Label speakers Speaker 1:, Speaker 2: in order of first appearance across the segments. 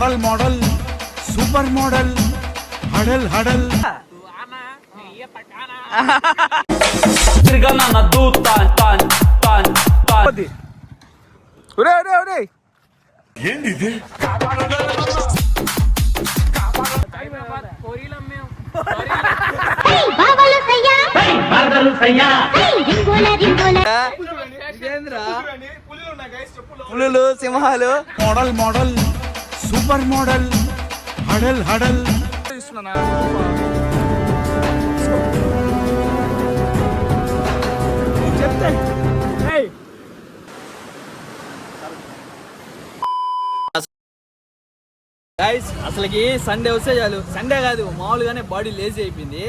Speaker 1: Model model super model
Speaker 2: హడల్ హడల్. ఏంది
Speaker 3: ఇది పులులు సింహాలు.
Speaker 4: Model model. సూపర్ మోడల్ హడల్
Speaker 2: హడల్. చెప్తే
Speaker 3: గైస్ అసలుకి సండే వస్తే చాలు. సండే కాదు మామూలుగానే బాడీ లేజీ అయిపోయింది.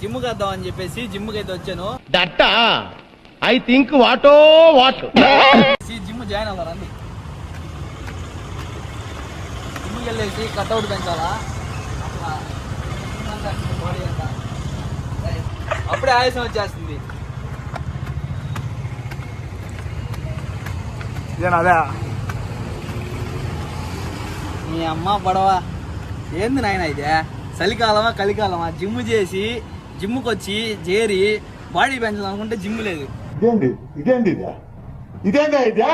Speaker 3: జిమ్ కద్దాం అని చెప్పేసి జిమ్కి అయితే వచ్చాను.
Speaker 5: That I think వాటో what.
Speaker 3: Gym join అవ్వాలి జిమ్కి వెళ్ళేసి కట్అవుట్ పెంచాలా? అప్పుడే ఆయాసం వచ్చేస్తుంది.
Speaker 2: అదే?
Speaker 3: మీ అమ్మ పడవ ఏంది నాయన ఇదే? చలికాలమా కలికాలమా? జిమ్ చేసి జిమ్కి వచ్చి చేరి బాడీ పెంచాలి అనుకుంటే జిమ్ లేదు.
Speaker 6: ఇదేంటి? ఇదేంటి ఇదా? ఇదేంటా ఇదా?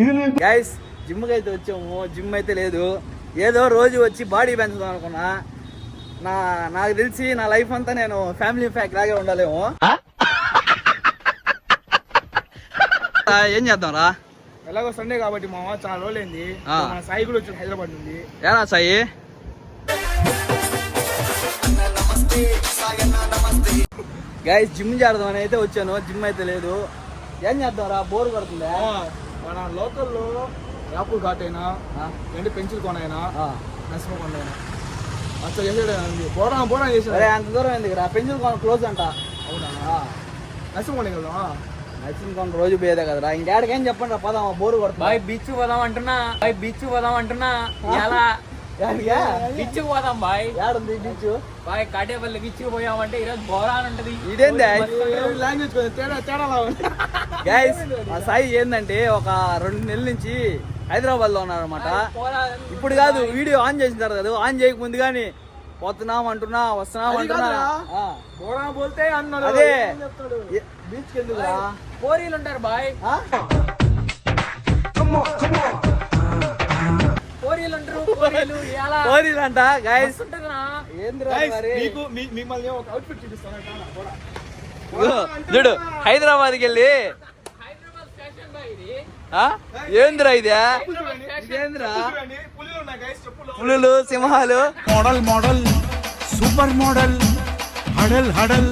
Speaker 6: ఇది నేను
Speaker 3: గైస్ జిమ్కి అయితే వచ్చాము. జిమ్ అయితే లేదు. ఏదో రోజు వచ్చి బాడీ పెంచుదాం అనుకున్నా. నా నాకు తెలిసి నా లైఫ్ అంతా నేను ఫ్యామిలీ ప్యాక్ లాగే ఉండాలేమో. ఆ, ఏం చేద్దాం రా?
Speaker 2: ఎలాగో సండే కాబట్టి మామ చాలా రోజులైంది.
Speaker 3: ఆ.
Speaker 2: మన సాయి కూడా వచ్చి హైదరాబాద్ నుండి
Speaker 3: ఏనా సాయి? గైస్ జిమ్ చేద్దాం అని అయితే వచ్చాను. జిమ్ అయితే లేదు. ఏం చేద్దాం రా? బోర్ కొడుతుందా?
Speaker 2: మన లోకల్లో యాపుల్ ఘాట్ అయినా ఏంటి పెన్సిల్. నరసింహ కొండైనా అసలు చేసాడు అంది బోరా బోరా
Speaker 3: అరే
Speaker 2: చేసాడు
Speaker 3: అంత దూరం ఎందుకు రా పెంచులు కొన క్లోజ్ అంట.
Speaker 2: అవునా? నరసింహ కొండ
Speaker 3: కొన రోజు పోయేదే కదరా. ఇంకేడకేం చెప్పండి రా పదాం బోర్ కొడుతుంది?
Speaker 7: బాయ్ బీచ్ పోదాం అంటున్నా. బాయ్ బీచ్ పోదాం అంటున్నా. ఎలా? బీచ్ పోదాం బాయ్.
Speaker 3: యాడుంది బీచ్?
Speaker 7: బాయ్ కాటేపల్లి బీచ్ పోయామంటే ఈరోజు బోరా అని ఉంటది.
Speaker 3: ఇదేంది
Speaker 2: లాంగ్వేజ్ తేడా తేడా ఉంది.
Speaker 3: గైస్ మా సాయి ఏంటంటే ఒక రెండు నెలల నుంచి హైదరాబాద్లో ఉన్నారనమాట ఇప్పుడు కాదు వీడియో ఆన్ చేసిన తర్వాత కాదు ఆన్ చేయక ముందు కానీ పోతున్నాం అంటున్నా వస్తున్నాం అంటున్నా.
Speaker 2: పోతే అన్నాడు.
Speaker 3: అదే. బీచ్
Speaker 7: ఉంటారు బాయ్. ఉంటారు
Speaker 2: మీకు మిమ్మల్ని ఒక అవుట్ఫిట్ చూపిస్తాను.
Speaker 3: ఇదిగో, చూడు హైదరాబాద్కి వెళ్ళి.
Speaker 7: హైదరాబాద్ ఫ్యాషన్ బాయ్ ఇది.
Speaker 3: ఆ? ఏంద్రా ఇదే? ఇదేంద్రా?
Speaker 2: పులులు
Speaker 3: సింహాలు.
Speaker 7: Model model. Super model.
Speaker 3: హడల్
Speaker 7: హడల్.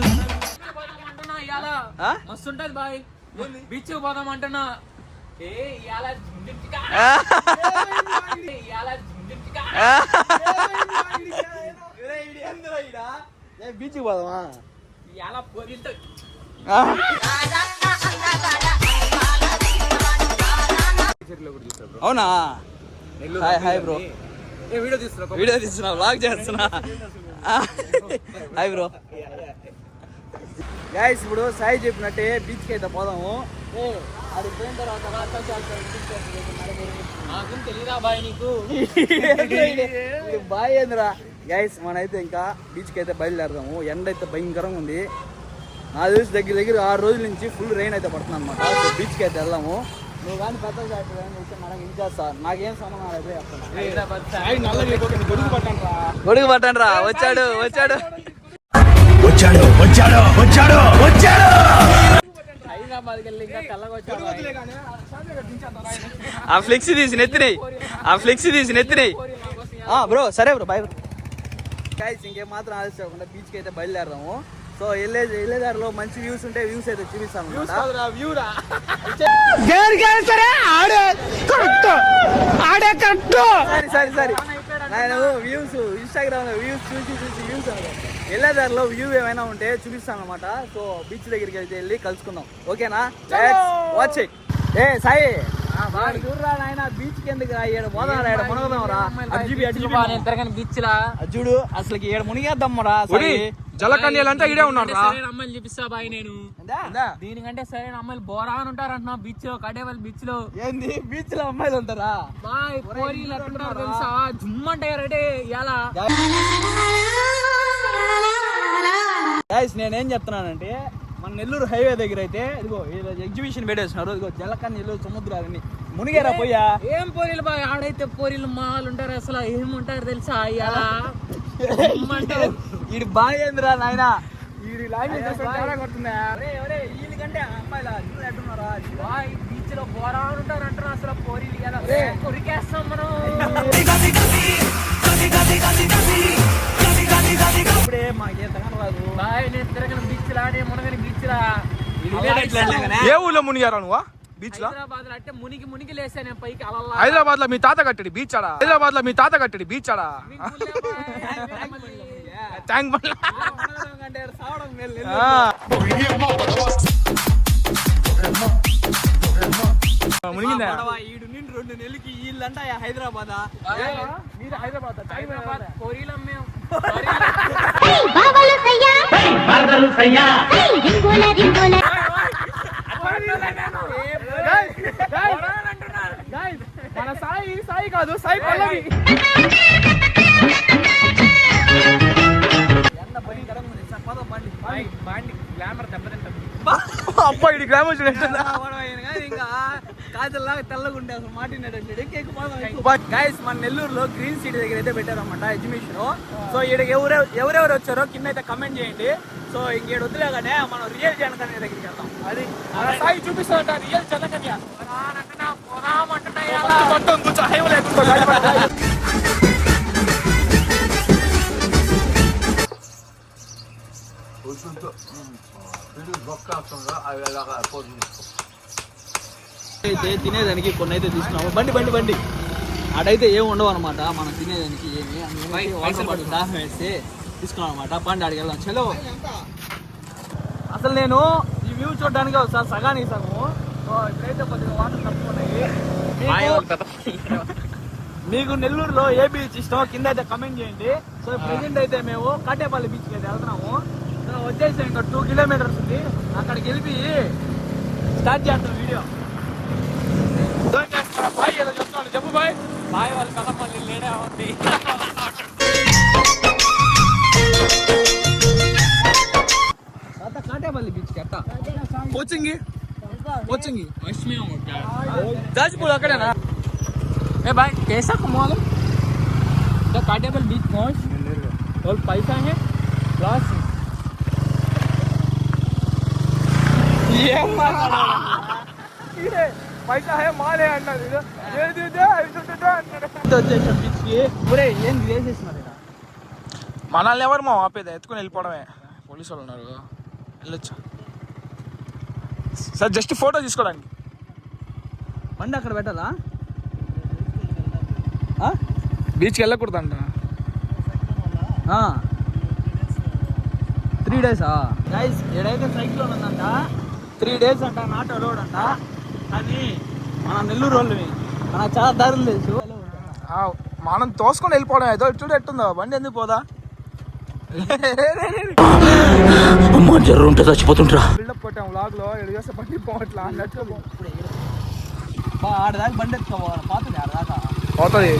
Speaker 7: మస్తుంటది బాయ్. బీచ్ పోదాం అంటున్నా.
Speaker 3: బీచ్ పోదామా? అవునా? హాయ్ హాయ్ బ్రో
Speaker 2: ఏ వీడియో తీస్తున్నా
Speaker 3: వీడియో తీస్తున్నా వ్లాగ్ చేస్తున్నా. హాయ్ బ్రో గాయస్ ఇప్పుడు సాయి చెప్పినట్టే బీచ్కి అయితే పోదాము. అది పోయిన తర్వాత
Speaker 7: నాకు తెలీదా బాయ్ నీకు?
Speaker 3: బాయ్ ఏందిరా? గైస్ మనైతే ఇంకా బీచ్కి అయితే బయలుదేరదాము. ఎండ అయితే భయంకరంగా ఉంది. నాకు తెలిసి దగ్గర దగ్గర ఆరు రోజుల నుంచి ఫుల్ రెయిన్ అయితే పడుతుంది అనమాట బీచ్కి అయితే వెళ్దాము. నువ్వు కానీ పెద్ద కానీ ఏం నాకేం సంబంధం
Speaker 2: నీ గొడుగు
Speaker 3: పట్టండి రా వచ్చాడు వచ్చాడు
Speaker 4: వచ్చాడు వచ్చాడు వచ్చాడు వచ్చాడు
Speaker 7: హైదరాబాద్కి వెళ్ళి ఇంకా
Speaker 2: ఆ
Speaker 3: ఫ్లెక్సీ తీసి నెత్తినాయి ఆ ఫ్లెక్సీ తీసి నెత్తినాయి బ్రో సరే బ్రో బాయ్ బ్రో గైస్ ఇంకేం మాత్రం ఆలోచించకుండా బీచ్కి అయితే బయలుదేరదాము సో వెళ్ళే వెళ్ళేదారిలో మంచి వ్యూస్ ఉంటే వ్యూస్ అయితే.
Speaker 4: దేనికైనా సరే
Speaker 3: సరే సరే సరే. నేను వ్యూస్ ఇన్స్టాగ్రామ్లో వ్యూస్ చూసి చూసి వ్యూస్ వెళ్ళేదారిలో వ్యూ ఏమైనా ఉంటే చూపిస్తాను అనమాట సో బీచ్ దగ్గరికి అయితే వెళ్ళి కలుసుకుందాం. ఓకేనా? వాచ్ ఏ సాయి వాడు చూడరా నాయన బీచ్కి ఎందుకు రా ఏడు పోదాం రా. ఏడు మునగదాం రా
Speaker 7: బీచ్ లా?
Speaker 3: చూడు అసలుకి ఏడు మునిగేద్దాం రా సాయి.
Speaker 2: జలకన్యలంతా ఈడే ఉన్నారు రా.
Speaker 7: సరైన అమ్మాయిలు చూపిస్తా బాయ్ నేను? దీనికంటే సరైన అమ్మాయిలు బోరా అని ఉంటారు అంటున్నా బీచ్లో కడేవల్ బీచ్లో.
Speaker 3: ఏంది? బీచ్లో అమ్మాయిలు ఉంటారా?
Speaker 7: బాయ్ కోరీలు ఎట్లుంటారు తెలుసా? జుమ్మంటాయి రెడీ ఇలా
Speaker 3: గైస్ నేనేం చెప్తున్నానంటే మన నెల్లూరు హైవే దగ్గర అయితే ఇదిగో ఈరోజు ఎగ్జిబిషన్ పెట్టేసినారు ఇదిగో జలకన్ నెల్లూరు సముద్రాలని మునిగారా పోయా
Speaker 7: ఏం పోరీలు బాయ్? ఆడైతే పోరీలు మాలు ఉంటారు అసలు. ఏముంటారు తెలుసా ఇలా
Speaker 3: వీడి బాగేందిరా నాయన. వీడి లాంగ్వేజ్ వీళ్ళకంటే అమ్మాయిలా ఎట్టున్నారా
Speaker 7: బాయ్ బీచ్లో బోరా ఉంటారు అంటారు అసలు పోరీలు ఇలా కొరికేస్తాం మనం.
Speaker 3: ఇప్పుడే మాకే తగన రాదు
Speaker 7: బాయ్ నేను తిరగని బీచ్ లా నేను మునగని బీచ్ లా.
Speaker 2: ఏ ఊళ్ళో మునిగారా నువ్వు?
Speaker 7: బీచ్లో? హైదరాబాద్లో అంటే మునిగి మునిగి లేసా నేను పైకి? అలా
Speaker 2: హైదరాబాద్లో మీ తాత కట్టడి బీచ్ ఆడా? హైదరాబాద్లో మీ తాత కట్టడి బీచ్ ఆడా? ఆ. మునిగిందా
Speaker 3: ఈడు నిండు రెండు నెలలకి వీళ్ళంట హైదరాబాద్ మీరు హైదరాబాద్
Speaker 7: హైదరాబాద్
Speaker 8: రింగోల రింగోల
Speaker 2: మన సాయి సాయి కాదు సాయి పల్లవి అబ్బా ఇది గ్రామం చూడండి
Speaker 3: ఇంకా కాజల్లాగా తెల్లగా ఉండే అసలు మాటినట్టు గైస్ మన నెల్లూరులో గ్రీన్ సిటీ దగ్గర అయితే పెట్టారన్నమాట ఎగ్జిబిషన్ సో ఈడకి ఎవరె ఎవరెవరు వచ్చారో కింద అయితే కమెంట్ చేయండి. సో ఇంకేడు వద్దులేగానే మనం రియల్ జనకన్య దగ్గరికి వెళ్తాం అది.
Speaker 2: సాయి చూపిస్తాడంట రియల్
Speaker 3: అయితే తినేదానికి కొన్ని అయితే తీసుకున్నాము బండి బండి బండి. అటైతే ఏం ఉండవు అనమాట మనం తినేదానికి ఏమి వాటర్ దాహం వేస్తే తీసుకున్నాం అనమాట బండి ఆడికి వెళ్దాం. చలో. అసలు నేను ఈ వ్యూ చూడడానికి ఒకసారి సగానికి సగము. సో ఇప్పుడైతే కొద్దిగా వాటర్ తప్పుకున్నాయి మీకు- మీకు నెల్లూరులో ఏ బీచ్ ఇష్టమో కింద అయితే కమెంట్ చేయండి. సో ప్రెసెంట్ అయితే మేము కాటేపల్లి బీచ్కి అయితే వెళ్తున్నాము. వచ్చేసి ఇంకా టూ కిలోమీటర్స్ ఉంది అక్కడికి వెళ్ళి స్టార్ట్ చేస్తాం వీడియో
Speaker 2: చెప్పు బాయ్
Speaker 7: బాయ్ వాళ్ళ కథ మళ్ళీ లేడే ఉంది
Speaker 3: తర్వాత కాటేపల్లి బీచ్కి అట్ట
Speaker 2: కోచింగ్ కోచింగ్
Speaker 3: జాజిపూర్ అక్కడేనా
Speaker 7: ए भाई कैसा कमाल द कार्डेबल बीच पहुंच और पैसा है प्लस
Speaker 2: పైసా హే మాలే అన్నది ఏది
Speaker 3: ఇక్కడ
Speaker 2: మనల్ని ఎవరు మా ఆపేది? ఎత్తుకుని వెళ్ళిపోవడమే. పోలీసు వాళ్ళు ఉన్నారు వెళ్ళొచ్చు. సార్ జస్ట్ ఫోటో తీసుకోవడానికి.
Speaker 3: బండి అక్కడ పెట్టాలా?
Speaker 2: బీచ్కి వెళ్ళకూడదంట.
Speaker 3: త్రీ డేసా గైస్ ఏడైతే సైక్లోన్ ఉందంట త్రీ డేస్ అంట నాట్ అలౌడ్ అంట. అది మన నెల్లూరు వాళ్ళవి మన చాలా దారులు తెలుసు.
Speaker 2: ఆ, మనం తోసుకొని వెళ్ళిపోవడం ఏదో చూడు ఎట్టుందో బండి ఎందుకు పోదా?
Speaker 5: అమ్మా జర్ర ఉంటే చచ్చిపోతుంటరా
Speaker 2: బిల్డప్ కొట్టాం వ్లాగ్లో ఎడు చేస్తే బండి పోవట్లా అన్నట్టు.
Speaker 3: బా, ఆడదాకా బండి ఎత్తుకోవాలి పాతది ఆడదాకా
Speaker 2: పోతుంది.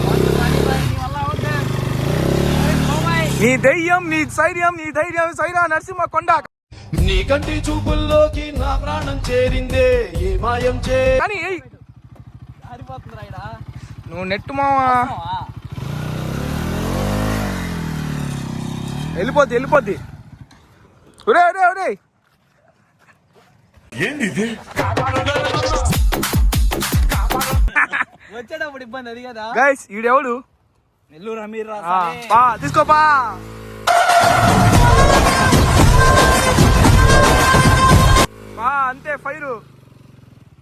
Speaker 3: నీ
Speaker 2: దయ్యం నీ ధైర్యం నీ ధైర్యం సైరా నరసింహ కొండ.
Speaker 4: నీ కంటి చూపుల్లోకి నా ప్రాణం చేరిందే ఏ మాయం చే.
Speaker 2: కానీ ఏయ్, నువ్వు నెట్టు మావా? వెళ్ళిపోద్ది వెళ్ళిపోద్ది. ఒరే ఒరే ఒరే
Speaker 6: ఏంది ఇది?
Speaker 3: వచ్చేటప్పుడు ఇబ్బంది అది కదా.
Speaker 2: గైస్ ఈడెవడు?
Speaker 3: నెల్లూరు అమీర్ రా
Speaker 2: ఆ,
Speaker 3: సరే.
Speaker 2: పా తీసుకోపా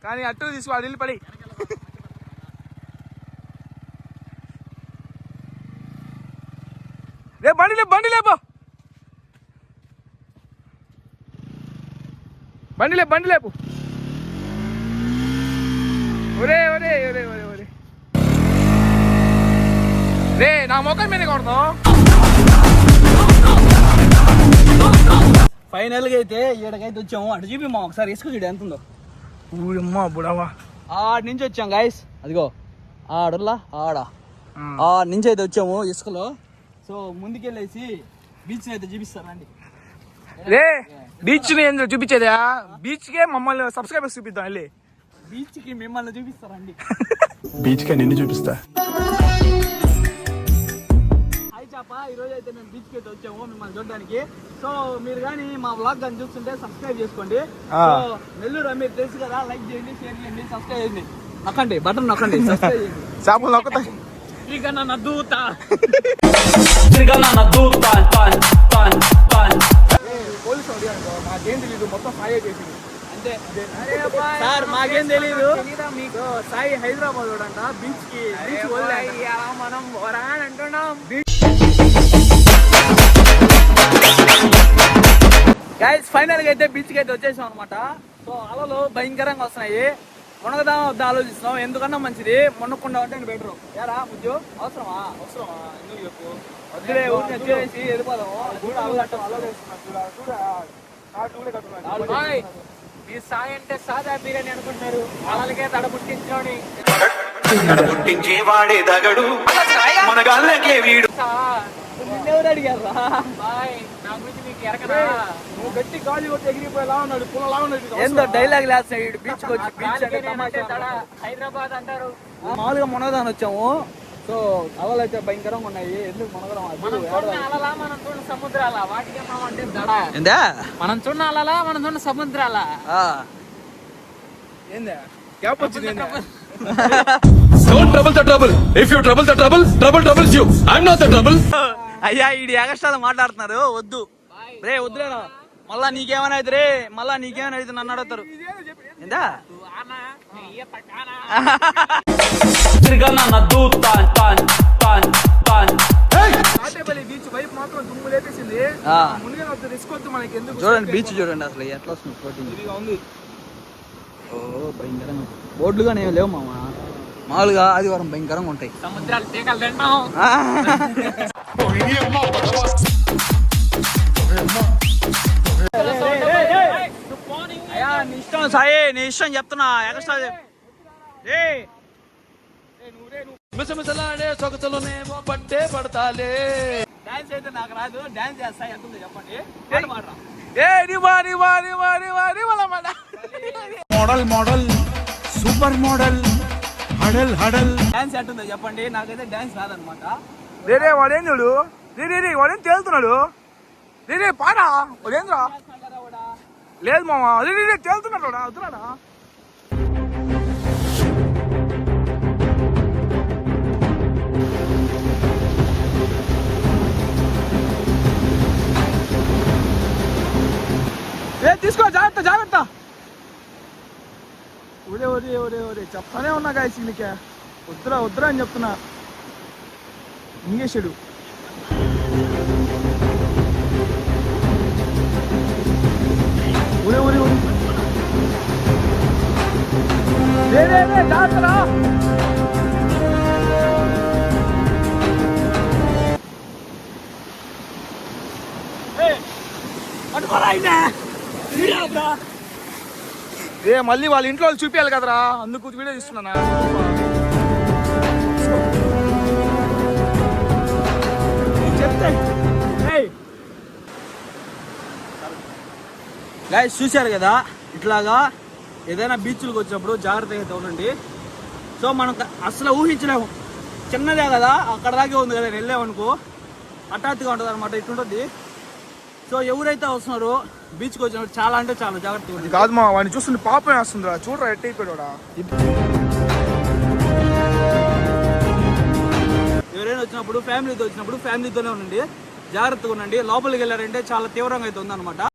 Speaker 2: కానీ అట్టు తీసుకో అది పడి రే బండి లేపు బండి లేపు బండి లేపు బండి లేపు ఒరే ఒరే ఒరే ఒరే ఒరే. రే నా ముఖం మీద
Speaker 3: కొడతాం ఫైనల్గా అయితే ఈడకైతే వచ్చాము. అటు చూపి మా ఒకసారి ఇసుక చూడు ఎంత ఉందో.
Speaker 2: ఊయమ్మ బుడవా.
Speaker 3: ఆడ నుంచి వచ్చాం గాయస్ అదిగో ఆడల్లా ఆడ? ఆ. నుంచి అయితే వచ్చాము ఇసుకలో. సో ముందుకెళ్ళేసి బీచ్ అయితే చూపిస్తారండి
Speaker 2: రే బీచ్ని ఏందో చూపించేదా బీచ్ కే మమ్మల్ని సబ్స్క్రైబర్స్ చూపిద్దాం వెళ్ళి.
Speaker 3: బీచ్కి మిమ్మల్ని చూపిస్తారండి
Speaker 4: బీచ్కి నిన్ను చూపిస్తా.
Speaker 3: అయితే మేము బీచ్కి వచ్చాము మిమ్మల్ని చూడడానికి. సో మీరు కానీ మా బ్లాగ్ కానీ చూస్తుంటే సబ్స్క్రైబ్ చేసుకోండి. నెల్లూరు మీరు తెలుసు కదా లైక్ చేయండి షేర్ చేయండి సబ్స్క్రైబ్ చేయండి. నొక్కండి బటన్ నొక్కండి సబ్స్క్రైబ్ చేయండి.
Speaker 2: తెలీదు మొత్తం
Speaker 3: మాకేం తెలీదు. మీకు? సాయి హైదరాబాద్ అంట బీచ్కి బీచ్ మనం అంటున్నాం. గైస్ ఫైనల్గా అయితే బీచ్కి అయితే వచ్చేసాం అనమాట సో అలలు భయంకరంగా వస్తున్నాయి. మునగదాం వద్ద ఆలోచిస్తున్నాం. ఎందుకన్నా మంచిది? మునక్కుండా ఉంటే బెటర్ యారా ముజ్జు? అవసరమా? అవసరమా? ఎందుకు చెప్పు? వద్దులే ఊరికి వచ్చేసి.
Speaker 7: బాయ్ మీ సాయి అంటే సాదా బిర్యానీ అనుకుంటారు వాళ్ళకే తడ పుట్టించుకోని.
Speaker 3: నిన్నెవరు అడిగారా?
Speaker 7: బాయ్ నా గురించి మీకు ఎరకదా
Speaker 2: గట్టి గాలి కొట్టి ఎగిరిపోయేలా ఉన్నాడు పుల్లలా ఉన్నాడు
Speaker 3: ఏందో డైలాగ్ లేస్తాడు బీచ్ వచ్చి బీచ్ అంటే తమాషా.
Speaker 7: హైదరాబాద్ అంటారు.
Speaker 3: మామూలుగా మునగదాని వచ్చాము. సో అలలు అయితే భయంకరంగా ఉన్నాయి. ఎందుకు మునగడం
Speaker 7: మనం చూడ అలలా మనం చూడ సముద్రాల? వాటికి మనం అంటే దడ
Speaker 3: ఏందా?
Speaker 7: మనం చూడ అలలా మనం చూడ సముద్రాల?
Speaker 2: ఏందా? గ్యాప్ వచ్చింది
Speaker 4: the trouble if you trouble the trouble trouble troubles you I not the trouble
Speaker 3: అయ్యా ఈడి ఎగస్ట్రాలు మాట్లాడుతున్నారు. వద్దు. రే వద్దులేరా మళ్ళా నీకేమైనా అయితే రే మళ్ళా నీకేమైనా అయితే నన్ను అడుగుతారు.
Speaker 2: ఎందుకు
Speaker 3: చూడండి బీచ్ చూడండి అసలు ఎట్లా వస్తుంది
Speaker 2: ఉంది
Speaker 3: ఓ భయంకరంగా బోర్డులుగానే లేవు మామ. మామూలుగా ఆదివారం భయంకరంగా ఉంటాయి.
Speaker 7: సముద్రాలు తీగలు తింటాం.
Speaker 3: ఇష్టం సాయి నీ ఇష్టం చెప్తున్నా ఎక్స్ట్రా
Speaker 4: మిసమిసలాడే సొగసులోనేమో పట్టే పడతాలే
Speaker 3: డాన్స్ అయితే నాకు రాదు డాన్స్ చేస్తా ఎంత చెప్పండి
Speaker 2: మోడల్ మోడల్ సూపర్ మోడల్ హడల్ హడల్.
Speaker 3: డాన్స్ ఎట్టుందో చెప్పండి. నాకైతే డాన్స్ రాదనమాట.
Speaker 2: రే రే వాడేం చూడు? రే రే వాడేం తేలుతున్నాడు? రే పాడా? వాడేంద్రా లేదు మామ అదే రే తేలుతున్నాడు వాడా? వద్దురాడా? ఏ తీసుకో జాగ్రత్త జాగ్రత్త. ఒరే ఒరే ఒరే ఒరే చెప్తానే ఉన్నా గాయస్ నీకే వద్దురా వద్దురా అని చెప్తున్నా. ఇంగేశాడు ఒరే ఉరి ఉరి ఏ మళ్ళీ వాళ్ళ ఇంట్లో వాళ్ళు చూపించాలి కదరా. అందుకు వీడియో తీస్తున్నానా?
Speaker 3: గైస్ చూశారు కదా? ఇట్లాగా ఏదైనా బీచ్లకు వచ్చినప్పుడు జాగ్రత్తగా అయితే ఉండండి. సో మనం అసలు ఊహించలేము. చిన్నదే కదా? అక్కడ దాకే ఉంది కదా? వెళ్ళామనుకో హఠాత్తుగా ఉంటుంది అనమాట ఇటుంటుంది సో ఎవరైతే వస్తున్నారో బీచ్కి వచ్చినప్పుడు చాలా అంటే చాలా జాగ్రత్తగా
Speaker 2: కాదు మా వాడిని చూస్తుంటే పాపం వేస్తుందిరా చూడరా ఎట్ అయిపోయాడా
Speaker 3: ఎవరైనా వచ్చినప్పుడు ఫ్యామిలీతో వచ్చినప్పుడు ఫ్యామిలీతోనే ఉండండి. జాగ్రత్తగా ఉండండి. లోపలికి వెళ్ళారంటే చాలా తీవ్రంగా అయితే ఉందన్నమాట.